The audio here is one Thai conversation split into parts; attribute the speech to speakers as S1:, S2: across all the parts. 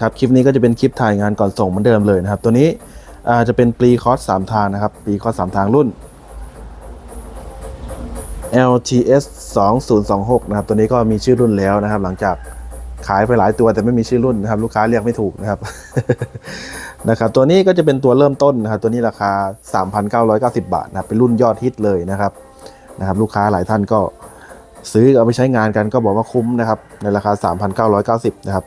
S1: ครับคลิปนี้ก็จะเป็นคลิปถ่ายงานก่อนส่งเหมือนเดิมเลยนะครับ ตัวนี้จะเป็นปรีคอร์สสามทางนะครับปรีคอร์สสามทางรุ่น LTS 2026นะครับตัวนี้ก็มีชื่อรุ่นแล้วนะครับ หลังจากขายไปหลายตัวแต่ไม่มีชื่อรุ่นนะครับ ลูกค้าเรียกไม่ถูกนะครับนะครับ ตัวนี้ก็จะเป็นตัวเริ่มต้นนะครับ ตัวนี้ราคา 3,990 บาทนะครับเป็นรุ่นยอดฮิตเลยนะครับนะครับ ลูกค้าหลายท่านก็ซื้อเอาไปใช้งานกันก็บอกว่าคุ้มนะครับ ในราคา 3,990 นะครับ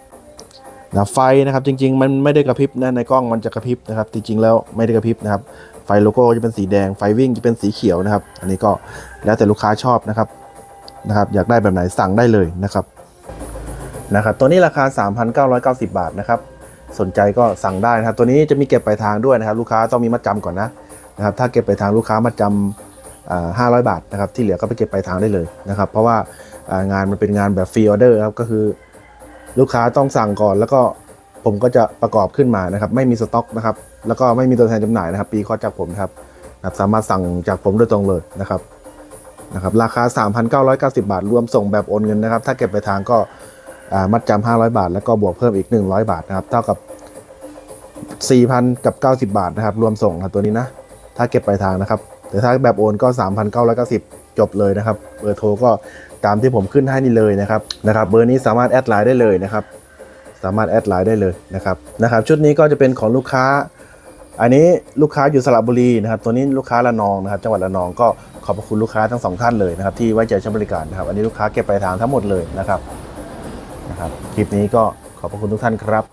S1: นะไฟนะครับจริง ๆ มันไม่ได้กระพริบนะในกล้องมันจะกระพริบนะครับจริงๆแล้วไม่ได้กระพริบนะครับไฟโลโก้จะเป็นสีแดงไฟวิ่งจะเป็นสีเขียวนะครับ อันนี้ก็แล้วแต่ลูกค้าชอบนะครับนะครับ อยากได้แบบไหนสั่งได้เลยนะครับนะครับ ตัวนี้ราคา 3,990 บาทนะครับ สนใจก็สั่งได้นะครับ ตัวนี้จะมีเก็บปลายทางด้วยนะครับ ลูกค้าต้องมีมัดจำก่อนนะนะครับ ถ้าเก็บปลายทางลูกค้ามัดจำอ่า500บาทนะครับ ที่เหลือก็ไปเก็บปลายทางได้เลยนะครับ เพราะว่างานมันเป็นงานแบบฟรีออเดอร์ครับก็คือ ลูกค้าต้องสั่งก่อน แล้วก็ผมก็จะประกอบขึ้นมานะครับ ไม่มีสต็อกนะครับ แล้วก็ไม่มีตัวแทนจำหน่ายนะครับ ปีคอจากผมนะครับสามารถสั่งจากผมโดยตรงเลยนะครับนะครับ ราคา 3,990 บาท รวมส่งแบบโอนเงินนะครับ ถ้าเก็บปลายทางก็มัดจำ500 บาท แล้วก็บวกเพิ่มอีก 100 บาทนะครับ เท่ากับ 4,000 กับ 90 บาทนะครับ รวมส่งครับตัวนี้นะ ถ้าเก็บปลายทางนะครับ แต่ถ้าแบบโอนก็ 3,990 จบเลยนะครับ เบอร์โทรก็ ตามที่ผมขึ้นให้นี่เลยนะครับนะครับเบอร์นี้สามารถแอดไลน์ได้เลยนะครับ สามารถแอดไลน์ได้เลยนะครับนะครับ ชุดนี้ก็จะเป็นของลูกค้า อันนี้ลูกค้าอยู่สระบุรีนะครับ ตัวนี้ลูกค้าระนองนะครับ จังหวัดระนองก็ขอบพระคุณลูกค้าทั้งสองท่านเลยนะครับ ที่ไว้ใจใช้บริการนะครับ อันนี้ลูกค้าเก็บปลายทางทั้งหมดเลยนะครับนะครับ คลิปนี้ก็ขอบพระคุณทุกท่านครับ